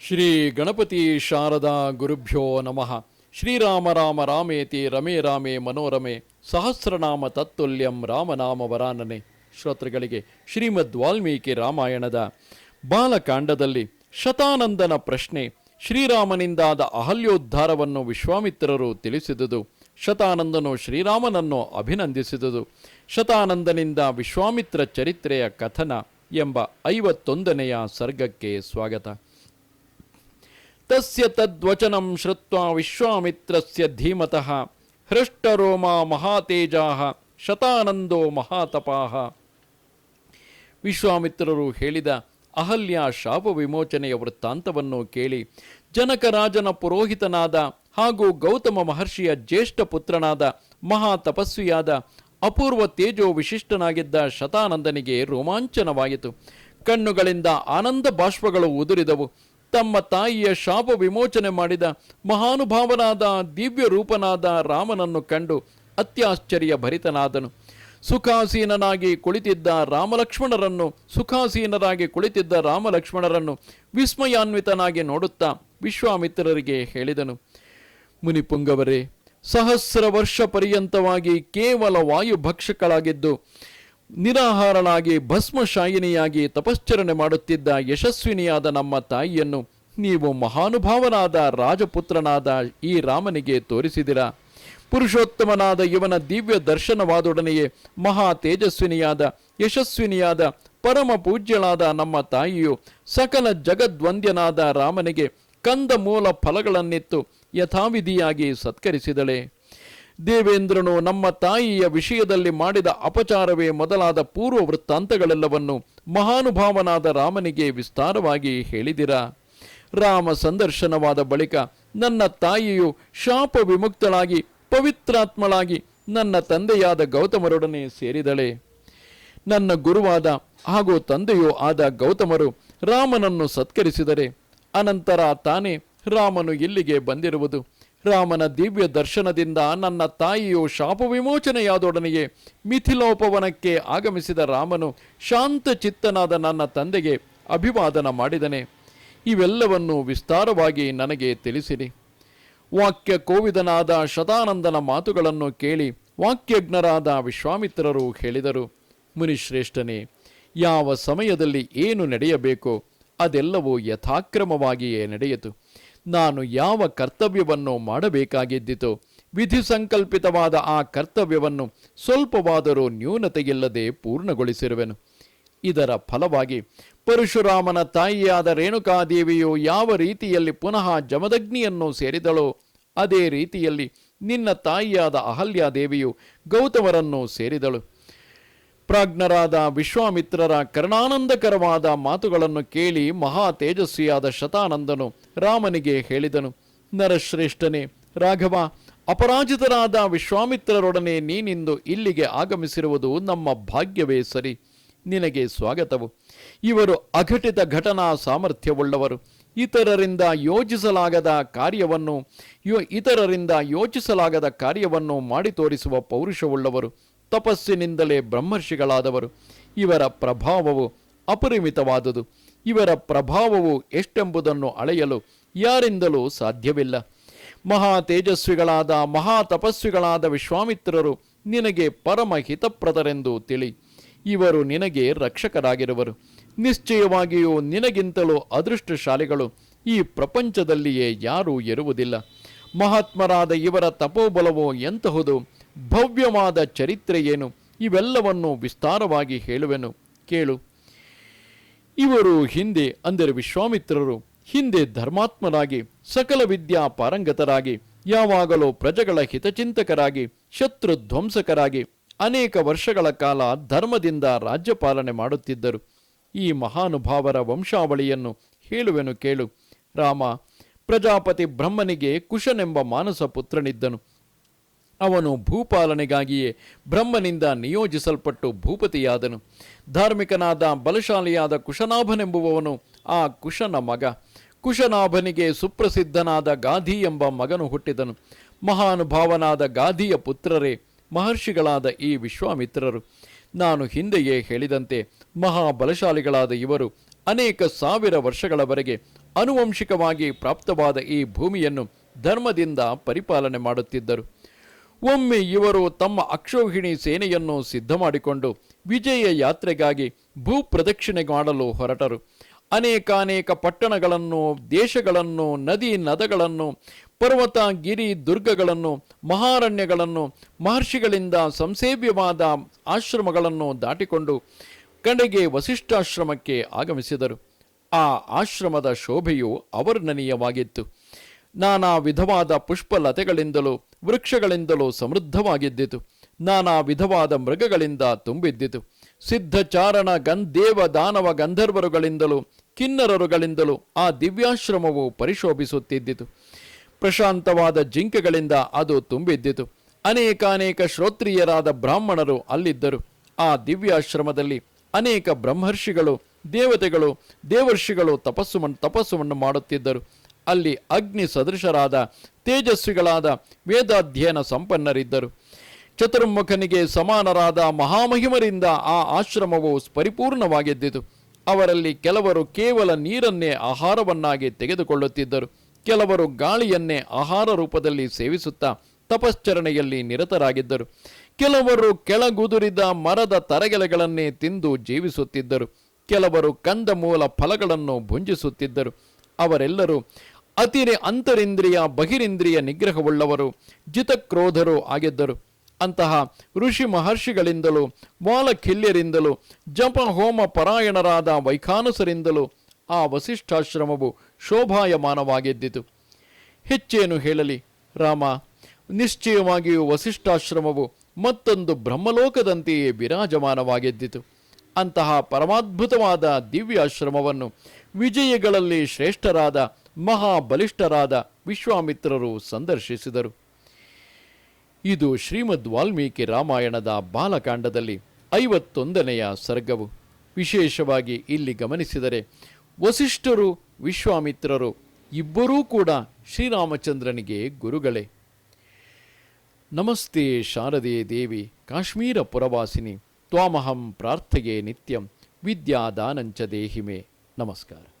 ಶ್ರೀ ಗಣಪತಿ ಶಾರದಾ ಗುರುಭ್ಯೋ ನಮಃ. ಶ್ರೀರಾಮ ರಾಮ ರಾಮೇತಿ ರಮೇ ರಾಮೇ ಮನೋರಮೆ ಸಹಸ್ರನಾಮ ತತ್ತುಲ್ಯಂ ರಾಮನಾಮ ವರಾನನೆ. ಶ್ರೋತೃಗಳಿಗೆ ಶ್ರೀಮದ್ ವಾಲ್ಮೀಕಿ ರಾಮಾಯಣದ ಬಾಲಕಾಂಡದಲ್ಲಿ ಶತಾನಂದನ ಪ್ರಶ್ನೆ ಶ್ರೀರಾಮನಿಂದಾದ ಅಹಲ್ಯೋದ್ಧಾರವನ್ನು ವಿಶ್ವಾಮಿತ್ರರು ತಿಳಿಸಿದುದು. ಶತಾನಂದನು ಶ್ರೀರಾಮನನ್ನು ಅಭಿನಂದಿಸಿದುದು. ಶತಾನಂದನಿಂದ ವಿಶ್ವಾಮಿತ್ರ ಚರಿತ್ರೆಯ ಕಥನ ಎಂಬ ಐವತ್ತೊಂದನೆಯ ಸರ್ಗಕ್ಕೆ ಸ್ವಾಗತ. ತಸ್ಯ ತದ್ವಚನಂ ಶ್ರುತ್ವಾ ವಿಶ್ವಾಮಿತ್ರಸ್ಯ ಧೀಮತಃ ಹೃಷ್ಟರೋಮ ಮಹಾತೇಜಾಹ ಶತಾನಂದೋ ಮಹಾತಪಾಹ ವಿಶ್ವಾಮಿತ್ರರು ಹೇಳಿದ ಅಹಲ್ಯ ಶಾಪ ವಿಮೋಚನೆಯ ವೃತ್ತಾಂತವನ್ನು ಕೇಳಿ ಜನಕರಾಜನ ಪುರೋಹಿತನಾದ ಹಾಗೂ ಗೌತಮ ಮಹರ್ಷಿಯ ಜ್ಯೇಷ್ಠ ಪುತ್ರನಾದ ಮಹಾ ತಪಸ್ವಿಯಾದ ಅಪೂರ್ವ ತೇಜೋ ವಿಶಿಷ್ಟನಾಗಿದ್ದ ಶತಾನಂದನಿಗೆ ರೋಮಾಂಚನವಾಯಿತು. ಕಣ್ಣುಗಳಿಂದ ಆನಂದ ಬಾಷ್ಪಗಳು ಉದುರಿದವು. ತಮ್ಮ ತಾಯಿಯ ಶಾಪ ವಿಮೋಚನೆ ಮಾಡಿದ ಮಹಾನುಭಾವನಾದ ದಿವ್ಯ ರೂಪನಾದ ರಾಮನನ್ನು ಕಂಡು ಅತ್ಯಾಶ್ಚರ್ಯ ಭರಿತನಾದನು ಸುಖಾಸೀನನಾಗಿ ಕುಳಿತಿದ್ದ ರಾಮಲಕ್ಷ್ಮಣರನ್ನು, ಸುಖಾಸೀನರಾಗಿ ಕುಳಿತಿದ್ದ ರಾಮಲಕ್ಷ್ಮಣರನ್ನು ವಿಸ್ಮಯಾನ್ವಿತನಾಗಿ ನೋಡುತ್ತಾ ವಿಶ್ವಾಮಿತ್ರರಿಗೆ ಹೇಳಿದನು, ಮುನಿಪುಂಗವರೇ, ಸಹಸ್ರ ವರ್ಷ ಪರ್ಯಂತವಾಗಿ ಕೇವಲ ವಾಯುಭಕ್ಷಕಳಾಗಿದ್ದು ನಿರಾಹಾರನಾಗಿ, ಭಸ್ಮಶಾಯಿನಿಯಾಗಿ ತಪಶ್ಚರಣೆ ಮಾಡುತ್ತಿದ್ದ ಯಶಸ್ವಿನಿಯಾದ ನಮ್ಮ ತಾಯಿಯನ್ನು ನೀವು ಮಹಾನುಭಾವನಾದ ರಾಜಪುತ್ರನಾದ ಈ ರಾಮನಿಗೆ ತೋರಿಸಿದಿರ. ಪುರುಷೋತ್ತಮನಾದ ಇವನ ದಿವ್ಯ ದರ್ಶನವಾದೊಡನೆಯೇ ಮಹಾ ತೇಜಸ್ವಿನಿಯಾದ, ಯಶಸ್ವಿನಿಯಾದ, ಪರಮ ಪೂಜ್ಯಳಾದ ನಮ್ಮ ತಾಯಿಯು ಸಕಲ ಜಗದ್ವಂದ್ಯನಾದ ರಾಮನಿಗೆ ಕಂದ ಮೂಲ ಫಲಗಳನ್ನಿತ್ತು ಯಥಾವಿಧಿಯಾಗಿ ಸತ್ಕರಿಸಿದಳೆ. ದೇವೇಂದ್ರನು ನಮ್ಮ ತಾಯಿಯ ವಿಷಯದಲ್ಲಿ ಮಾಡಿದ ಅಪಚಾರವೇ ಮೊದಲಾದ ಪೂರ್ವ ವೃತ್ತಾಂತಗಳೆಲ್ಲವನ್ನು ಮಹಾನುಭಾವನಾದ ರಾಮನಿಗೆ ವಿಸ್ತಾರವಾಗಿ ಹೇಳಿದಿರ. ರಾಮ ಸಂದರ್ಶನವಾದ ಬಳಿಕ ನನ್ನ ತಾಯಿಯು ಶಾಪ ವಿಮುಕ್ತಳಾಗಿ ಪವಿತ್ರಾತ್ಮಳಾಗಿ ನನ್ನ ತಂದೆಯಾದ ಗೌತಮರೊಡನೆ ಸೇರಿದಳೆ. ನನ್ನ ಗುರುವಾದ ಹಾಗೂ ತಂದೆಯೂ ಆದ ಗೌತಮರು ರಾಮನನ್ನು ಸತ್ಕರಿಸಿದರೆ ಅನಂತರ ತಾನೇ ರಾಮನು ಇಲ್ಲಿಗೆ ಬಂದಿರುವುದು. ರಾಮನ ದಿವ್ಯ ದರ್ಶನದಿಂದ ನನ್ನ ತಾಯಿಯು ಶಾಪ ವಿಮೋಚನೆಯಾದೊಡನೆಯೇ ಮಿಥಿಲೋಪವನಕ್ಕೆ ಆಗಮಿಸಿದ ರಾಮನು ಶಾಂತ ಚಿತ್ತನಾದ ನನ್ನ ತಂದೆಗೆ ಅಭಿವಾದನ ಮಾಡಿದನೆ. ಇವೆಲ್ಲವನ್ನು ವಿಸ್ತಾರವಾಗಿ ನನಗೆ ತಿಳಿಸಿರಿ. ವಾಕ್ಯ ಕೋವಿದನಾದ ಶತಾನಂದನ ಮಾತುಗಳನ್ನು ಕೇಳಿ ವಾಕ್ಯಜ್ಞರಾದ ವಿಶ್ವಾಮಿತ್ರರು ಹೇಳಿದರು, ಮುನಿಶ್ರೇಷ್ಠನೇ, ಯಾವ ಸಮಯದಲ್ಲಿ ಏನು ನಡೆಯಬೇಕೋ ಅದೆಲ್ಲವೂ ಯಥಾಕ್ರಮವಾಗಿಯೇ ನಡೆಯಿತು. ನಾನು ಯಾವ ಕರ್ತವ್ಯವನ್ನು ಮಾಡಬೇಕಾಗಿದ್ದಿತು? ವಿಧಿ ಸಂಕಲ್ಪಿತವಾದ ಆ ಕರ್ತವ್ಯವನ್ನು ಸ್ವಲ್ಪವಾದರೂ ನ್ಯೂನತೆಯಿಲ್ಲದೆ ಪೂರ್ಣಗೊಳಿಸಿರುವೆನು. ಇದರ ಫಲವಾಗಿ ಪರಶುರಾಮನ ತಾಯಿಯಾದ ರೇಣುಕಾದೇವಿಯು ಯಾವ ರೀತಿಯಲ್ಲಿ ಪುನಃ ಜಮದಗ್ನಿಯನ್ನು ಸೇರಿದಳೋ, ಅದೇ ರೀತಿಯಲ್ಲಿ ನಿನ್ನ ತಾಯಿಯಾದ ಅಹಲ್ಯಾದೇವಿಯು ಗೌತಮರನ್ನು ಸೇರಿದಳು. ಪ್ರಾಜ್ಞರಾದ ವಿಶ್ವಾಮಿತ್ರರ ಕರ್ಣಾನಂದಕರವಾದ ಮಾತುಗಳನ್ನು ಕೇಳಿ ಮಹಾ ತೇಜಸ್ವಿಯಾದ ಶತಾನಂದನು ರಾಮನಿಗೆ ಹೇಳಿದನು, ನರಶ್ರೇಷ್ಠನೇ, ರಾಘವ, ಅಪರಾಜಿತರಾದ ವಿಶ್ವಾಮಿತ್ರರೊಡನೆ ನೀನಿಂದು ಇಲ್ಲಿಗೆ ಆಗಮಿಸಿರುವುದು ನಮ್ಮ ಭಾಗ್ಯವೇ ಸರಿ. ನಿನಗೆ ಸ್ವಾಗತವು. ಇವರು ಅಘಟಿತ ಘಟನಾ ಸಾಮರ್ಥ್ಯವುಳ್ಳವರು. ಇತರರಿಂದ ಯೋಚಿಸಲಾಗದ ಕಾರ್ಯವನ್ನು, ಯೋ, ಇತರರಿಂದ ಯೋಚಿಸಲಾಗದ ಕಾರ್ಯವನ್ನು ಮಾಡಿ ತೋರಿಸುವ ಪೌರುಷವುಳ್ಳವರು. ತಪಸ್ಸಿನಿಂದಲೇ ಬ್ರಹ್ಮರ್ಷಿಗಳಾದವರು. ಇವರ ಪ್ರಭಾವವು ಅಪರಿಮಿತವಾದುದು. ಇವರ ಪ್ರಭಾವವು ಎಷ್ಟೆಂಬುದನ್ನು ಅಳೆಯಲು ಯಾರಿಂದಲೂ ಸಾಧ್ಯವಿಲ್ಲ. ಮಹಾ ತೇಜಸ್ವಿಗಳಾದ, ಮಹಾ ತಪಸ್ವಿಗಳಾದ ವಿಶ್ವಾಮಿತ್ರರು ನಿನಗೆ ಪರಮ ಹಿತಪ್ರದರೆಂದು ತಿಳಿ. ಇವರು ನಿನಗೆ ರಕ್ಷಕರಾಗಿರುವರು. ನಿಶ್ಚಯವಾಗಿಯೂ ನಿನಗಿಂತಲೂ ಅದೃಷ್ಟಶಾಲಿಗಳು. ಈ ಪ್ರಪಂಚದಲ್ಲಿಯೇ ಯಾರೂ ಇರುವುದಿಲ್ಲ. ಮಹಾತ್ಮರಾದ ಇವರ ತಪೋಬಲವೋ ಎಂತಹುದು? ಭವ್ಯವಾದ ಚರಿತ್ರೆ ಏನು? ಇವೆಲ್ಲವನ್ನು ವಿಸ್ತಾರವಾಗಿ ಹೇಳುವೆನು. ಕೇಳು. ಇವರು ಹಿಂದೆ ಅಂದರೆ ವಿಶ್ವಾಮಿತ್ರರು, ಹಿಂದೆ ಧರ್ಮಾತ್ಮರಾಗಿ, ಸಕಲ ವಿದ್ಯಾ ಪಾರಂಗತರಾಗಿ, ಯಾವಾಗಲೂ ಪ್ರಜೆಗಳ ಹಿತಚಿಂತಕರಾಗಿ ಶತ್ರು ಧ್ವಂಸಕರಾಗಿ ಅನೇಕ ವರ್ಷಗಳ ಕಾಲ ಧರ್ಮದಿಂದ ರಾಜ್ಯಪಾಲನೆ ಮಾಡುತ್ತಿದ್ದರು. ಈ ಮಹಾನುಭಾವರ ವಂಶಾವಳಿಯನ್ನು ಹೇಳುವೆನು ಕೇಳು. ರಾಮ, ಪ್ರಜಾಪತಿ ಬ್ರಹ್ಮನಿಗೆ ಕುಶನೆಂಬ ಮಾನಸ ಪುತ್ರನಿದ್ದನು. ಅವನು ಭೂಪಾಲನೆಗಾಗಿಯೇ ಬ್ರಹ್ಮನಿಂದ ನಿಯೋಜಿಸಲ್ಪಟ್ಟು ಭೂಪತಿಯಾದನು. ಧಾರ್ಮಿಕನಾದ, ಬಲಶಾಲಿಯಾದ ಕುಶನಾಭನೆಂಬುವವನು ಆ ಕುಶನ ಮಗ. ಕುಶನಾಭನಿಗೆ ಸುಪ್ರಸಿದ್ಧನಾದ ಗಾಧಿ ಎಂಬ ಮಗನು ಹುಟ್ಟಿದನು. ಮಹಾನುಭಾವನಾದ ಗಾಧಿಯ ಪುತ್ರರೇ, ಮಹರ್ಷಿಗಳಾದ ಈ ವಿಶ್ವಾಮಿತ್ರರು. ನಾನು ಹಿಂದೆಯೇ ಹೇಳಿದಂತೆ ಮಹಾಬಲಶಾಲಿಗಳಾದ ಇವರು ಅನೇಕ ಸಾವಿರ ವರ್ಷಗಳವರೆಗೆ ಅನುವಂಶಿಕವಾಗಿ ಪ್ರಾಪ್ತವಾದ ಈ ಭೂಮಿಯನ್ನು ಧರ್ಮದಿಂದ ಪರಿಪಾಲನೆ ಮಾಡುತ್ತಿದ್ದರು. ಒಮ್ಮೆ ಇವರು ತಮ್ಮ ಅಕ್ಷೋಹಿಣಿ ಸೇನೆಯನ್ನು ಸಿದ್ಧ ಮಾಡಿಕೊಂಡು ವಿಜಯ ಯಾತ್ರೆಗಾಗಿ ಭೂ ಪ್ರದಕ್ಷಿಣೆ ಮಾಡಲು ಹೊರಟರು. ಅನೇಕಾನೇಕ ಪಟ್ಟಣಗಳನ್ನು, ದೇಶಗಳನ್ನು, ನದಿ ನದಗಳನ್ನು ಪರ್ವತ ಗಿರಿ ದುರ್ಗಗಳನ್ನು, ಮಹಾರಣ್ಯಗಳನ್ನು, ಮಹರ್ಷಿಗಳಿಂದ ಸಂಸೇವ್ಯವಾದ ಆಶ್ರಮಗಳನ್ನು ದಾಟಿಕೊಂಡು ಕಡೆಗೆ ವಸಿಷ್ಠಾಶ್ರಮಕ್ಕೆ ಆಗಮಿಸಿದರು. ಆ ಆಶ್ರಮದ ಶೋಭೆಯು ಅವರ್ಣನೀಯವಾಗಿತ್ತು. ನಾನಾ ವಿಧವಾದ ಪುಷ್ಪಲತೆಗಳಿಂದಲೂ ವೃಕ್ಷಗಳಿಂದಲೂ ಸಮೃದ್ಧವಾಗಿದ್ದಿತು. ನಾನಾ ವಿಧವಾದ ಮೃಗಗಳಿಂದ ತುಂಬಿದ್ದಿತು. ಸಿದ್ಧಚಾರಣ ಗಂಧೇವ ದಾನವ ಗಂಧರ್ವರುಗಳಿಂದಲೂ, ಕಿನ್ನರರುಗಳಿಂದಲೂ ಆ ದಿವ್ಯಾಶ್ರಮವು ಪರಿಶೋಭಿಸುತ್ತಿದ್ದಿತು. ಪ್ರಶಾಂತವಾದ ಜಿಂಕೆಗಳಿಂದ ಅದು ತುಂಬಿದ್ದಿತು. ಅನೇಕಾನೇಕ ಶ್ರೋತ್ರಿಯರಾದ ಬ್ರಾಹ್ಮಣರು ಅಲ್ಲಿದ್ದರು. ಆ ದಿವ್ಯಾಶ್ರಮದಲ್ಲಿ ಅನೇಕ ಬ್ರಹ್ಮರ್ಷಿಗಳು, ದೇವತೆಗಳು, ದೇವರ್ಷಿಗಳು ತಪಸ್ಸು ತಪಸ್ಸುವನ್ನು ಮಾಡುತ್ತಿದ್ದರು. ಅಲ್ಲಿ ಅಗ್ನಿ ಸದೃಶರಾದ ತೇಜಸ್ವಿಗಳಾದ ವೇದಾಧ್ಯಯನ ಸಂಪನ್ನರಿದ್ದರು. ಚತುರ್ಮುಖನಿಗೆ ಸಮಾನರಾದ ಮಹಾಮಹಿಮರಿಂದ ಆ ಆಶ್ರಮವು ಪರಿಪೂರ್ಣವಾಗಿದ್ದಿತು. ಅವರಲ್ಲಿ ಕೆಲವರು ಕೇವಲ ನೀರನ್ನೇ ಆಹಾರವನ್ನಾಗಿ ತೆಗೆದುಕೊಳ್ಳುತ್ತಿದ್ದರು. ಕೆಲವರು ಗಾಳಿಯನ್ನೇ ಆಹಾರ ರೂಪದಲ್ಲಿ ಸೇವಿಸುತ್ತಾ ತಪಶ್ಚರಣೆಯಲ್ಲಿ ನಿರತರಾಗಿದ್ದರು. ಕೆಲವರು ಕೆಳಗುದುರಿದ ಮರದ ತರಗೆಲೆಗಳನ್ನೇ ತಿಂದು ಜೀವಿಸುತ್ತಿದ್ದರು. ಕೆಲವರು ಕಂದಮೂಲ ಫಲಗಳನ್ನು ಭುಂಜಿಸುತ್ತಿದ್ದರು. ಅವರೆಲ್ಲರೂ ಅತಿರೆ ಅಂತರಿಂದ್ರಿಯ, ಬಹಿರಿಂದ್ರಿಯ ನಿಗ್ರಹವುಳ್ಳವರು, ಜಿತಕ್ರೋಧರು ಆಗಿದ್ದರು. ಅಂತಹ ಋಷಿ ಮಹರ್ಷಿಗಳಿಂದಲೂ ಬಾಲಖಿಲ್ಯರಿಂದಲೂ ಜಪ ಹೋಮ ಪರಾಯಣರಾದ ವೈಖಾನಸರಿಂದಲೂ ಆ ವಸಿಷ್ಠಾಶ್ರಮವು ಶೋಭಾಯಮಾನವಾಗಿದ್ದಿತು. ಹೆಚ್ಚೇನು ಹೇಳಲಿ, ರಾಮ, ನಿಶ್ಚಯವಾಗಿಯೂ ವಸಿಷ್ಠಾಶ್ರಮವು ಮತ್ತೊಂದು ಬ್ರಹ್ಮಲೋಕದಂತೆಯೇ ವಿರಾಜಮಾನವಾಗಿದ್ದಿತು. ಅಂತಹ ಪರಮಾದ್ಭುತವಾದ ದಿವ್ಯಾಶ್ರಮವನ್ನು ವಿಜಯಗಳಲ್ಲಿ ಶ್ರೇಷ್ಠರಾದ ಮಹಾಬಲಿಷ್ಠರಾದ ವಿಶ್ವಾಮಿತ್ರರು ಸಂದರ್ಶಿಸಿದರು. ಇದು ಶ್ರೀಮದ್ ವಾಲ್ಮೀಕಿ ರಾಮಾಯಣದ ಬಾಲಕಾಂಡದಲ್ಲಿ ಐವತ್ತೊಂದನೆಯ ಸರ್ಗವು. ವಿಶೇಷವಾಗಿ ಇಲ್ಲಿ ಗಮನಿಸಿದರೆ ವಸಿಷ್ಠರು, ವಿಶ್ವಾಮಿತ್ರರು ಇಬ್ಬರೂ ಕೂಡ ಶ್ರೀರಾಮಚಂದ್ರನಿಗೆ ಗುರುಗಳೇ. ನಮಸ್ತೆ ಶಾರದೆ ದೇವಿ, ಕಾಶ್ಮೀರ ಪುರವಾಸಿನಿ, ತ್ವಾಮಹಂ ಪ್ರಾರ್ಥೆಯೇ ನಿತ್ಯಂ, ವಿದ್ಯಾದಾನಂಚ ದೇಹಿಮೆ. ನಮಸ್ಕಾರ.